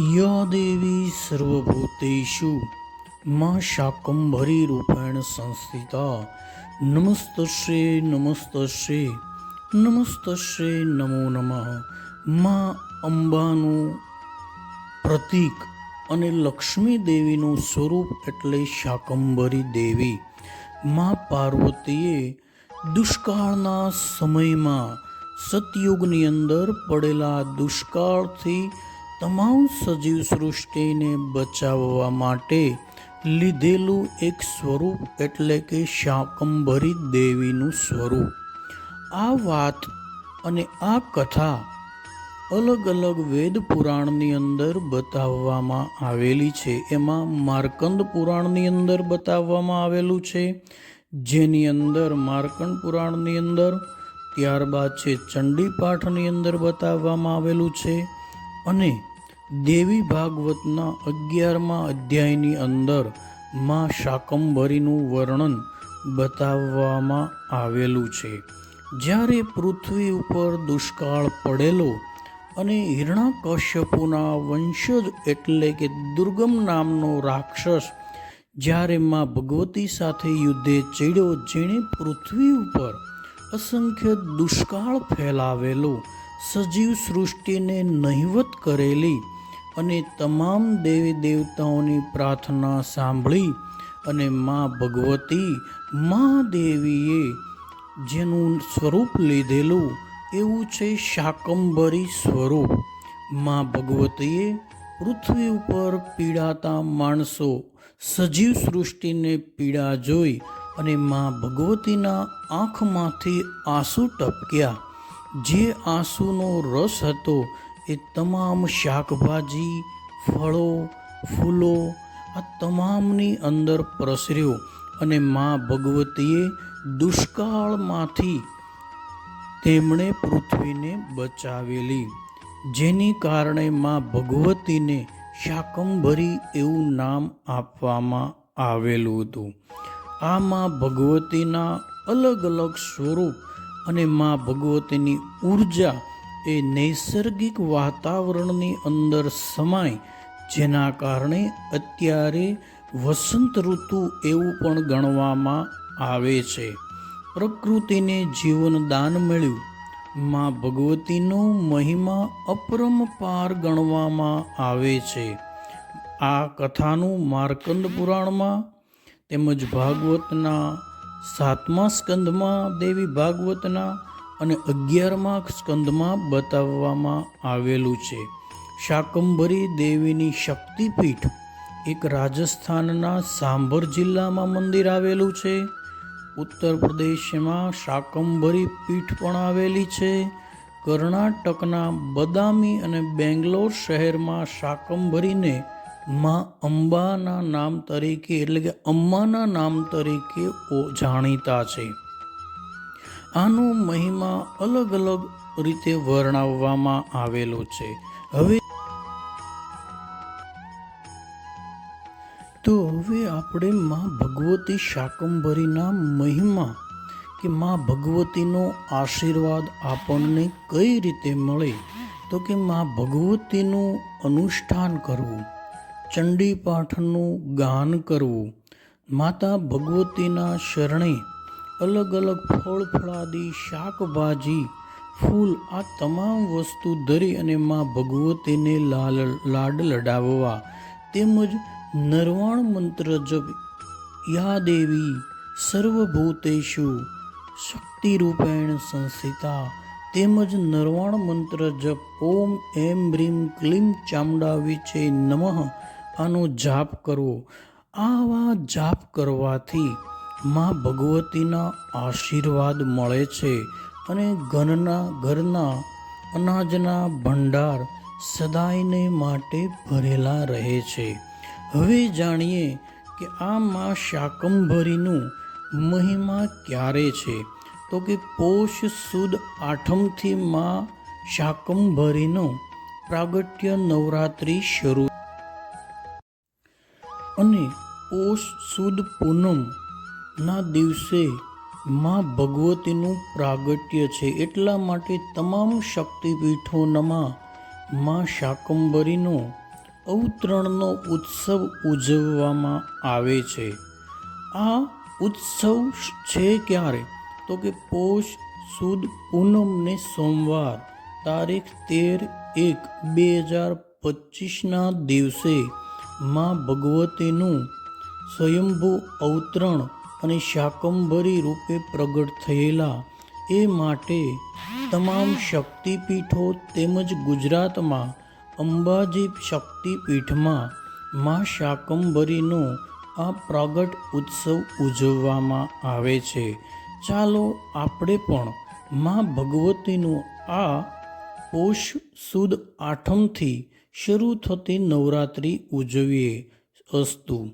યા દેવી સર્વભૂતેષુ મા શાકંભરી રૂપેણ સંસ્થિતા નમસ્તશ્રે નમસ્તશ્રે નમસ્તશ્રે નમો નમઃ મા અંબાનું પ્રતીક અને લક્ષ્મી દેવીનું સ્વરૂપ એટલે શાકંભરી દેવી મા પાર્વતીએ દુષ્કાળના સમયમાં સતયુગની અંદર પડેલા દુષ્કાળથી તમામ સજીવ સૃષ્ટિને બચાવવા માટે લીધેલું એક સ્વરૂપ એટલે કે શાકંભરી દેવીનું સ્વરૂપ. આ વાત અને આ કથા અલગ અલગ વેદ પુરાણની અંદર બતાવવામાં આવેલી છે. એમાં માર્કંદ પુરાણની અંદર બતાવવામાં આવેલું છે. જેની અંદર માર્કંડ પુરાણની અંદર, ત્યારબાદ છે ચંડી પાઠની અંદર બતાવવામાં આવેલું છે. અને દેવી ભાગવતના અગિયારમા અધ્યાયની અંદરમાં શાકંભરીનું વર્ણન બતાવવામાં આવેલું છે. જ્યારે પૃથ્વી ઉપર દુષ્કાળ પડેલો અને હિરણાકશ્યપુના વંશજ એટલે કે દુર્ગમ નામનો રાક્ષસ જ્યારે માં ભગવતી સાથે યુદ્ધે ચડ્યો જેણે પૃથ્વી ઉપર અસંખ્ય દુષ્કાળ ફેલાવેલો, સજીવ સૃષ્ટિને નહિવત કરેલી અને તમામ દેવી દેવતાઓની પ્રાર્થના સાંભળી અને મા ભગવતી મા દેવીએ જેનું સ્વરૂપ લીધેલું એવું છે શાકંભરી સ્વરૂપ. મા ભગવતીએ પૃથ્વી ઉપર પીડાતા માણસો સજીવ સૃષ્ટિને પીડા જોઈ અને મા ભગવતીના આંખમાંથી આંસુ ટપક્યા. જે આંસુનો રસ હતો એ તમામ શાકભાજી, ફળો, ફૂલો આ તમામની અંદર પ્રસર્યો અને મા ભગવતીએ દુષ્કાળમાંથી તેમણે પૃથ્વીને બચાવેલી. જેની કારણે મા ભગવતીને શાકંભરી એવું નામ આપવામાં આવેલું હતું. આ મા ભગવતીના અલગ અલગ સ્વરૂપ અને મા ભગવતીની ઊર્જા એ નૈસર્ગિક વાતાવરણની અંદર સમાય, જેના કારણે અત્યારે વસંત ઋતુ એવું પણ ગણવામાં આવે છે. પ્રકૃતિને જીવનદાન મળ્યું. માં ભગવતીનો મહિમા અપરમપાર ગણવામાં આવે છે. આ કથાનું માર્કંદ પુરાણમાં તેમજ ભાગવતના સાતમા સ્કંદમાં દેવી ભાગવતના અને અગિયારમા સ્કંદમાં બતાવવામાં આવેલું છે. શાકંભરી દેવીની શક્તિપીઠ એક રાજસ્થાનના સાંભર જિલ્લામાં મંદિર આવેલું છે. ઉત્તર પ્રદેશમાં શાકંભરી પીઠ પણ આવેલી છે. કર્ણાટકના બદામી અને બેંગ્લોર શહેરમાં શાકંભરીને માં અંબાના નામ તરીકે એટલે કે અમ્માના નામ તરીકે જાણીતા છે. આનો મહિમા અલગ અલગ રીતે વર્ણવવામાં આવેલો છે. હવે તો હવે આપણે માં ભગવતી શાકંભરીના મહિમા કે માં ભગવતીનો આશીર્વાદ આપણને કઈ રીતે મળે? તો કે માં ભગવતીનું અનુષ્ઠાન કરવું, ચંડી પાઠનું ગાન કરવું, માતા ભગવતીના શરણે અલગ અલગ ફળ, ફળાદી, શાકભાજી, ફૂલ આ તમામ વસ્તુ ધરી અને મા ભગવતીને લાલ, લાડ લડાવવા. તેમજ નરવાણ મંત્ર જપ. યા દેવી, સર્વભૂતેશુ, શક્તિરૂપેણ સંસ્થિતા તેમજ નરવાણ મંત્ર જપ. ઓમ, એમ બ્રીમ ક્લીમ, ચામડા વિચે નમઃ. આનો જાપ કરવો. આવા જાપ કરવાથી માં ભગવતીના આશીર્વાદ મળે છે અને ઘરના ઘરના અનાજના ભંડાર સદાયને માટે ભરેલા રહે છે. હવે જાણીએ કે આ માં શાકંભરીનું મહિમા ક્યારે છે? તો કે પોષ સુદ આઠમથી માં શાકંભરીનો પ્રાગટ્ય નવરાત્રિ શરૂ અને પોષ સુદ પૂનમ ના દિવસે માં ભગવતીનું પ્રાગટ્ય છે એટલા માટે તમામ શક્તિપીઠોમાં માં શાકંભરીનો અવતરણનો ઉત્સવ ઉજવવામાં આવે છે. આ ઉત્સવ છે ક્યારે? તો કે પોષ, સુદ પૂનમને સોમવાર, તારીખ તેર એક બે હજાર પચીસના દિવસે માં ભગવતીનું સ્વયંભૂ અવતરણ અને શાકંભરી રૂપે પ્રગટ થયેલા. એ માટે તમામ શક્તિપીઠો તેમજ ગુજરાતમાં અંબાજી શક્તિપીઠમાં માં શાકંભરીનો આ પ્રગટ ઉત્સવ ઉજવવામાં આવે છે. ચાલો આપણે પણ મા ભગવતીનું આ પોષ સુદ આઠમથી શરૂ થતી નવરાત્રિ ઉજવીએ અસ્તુ.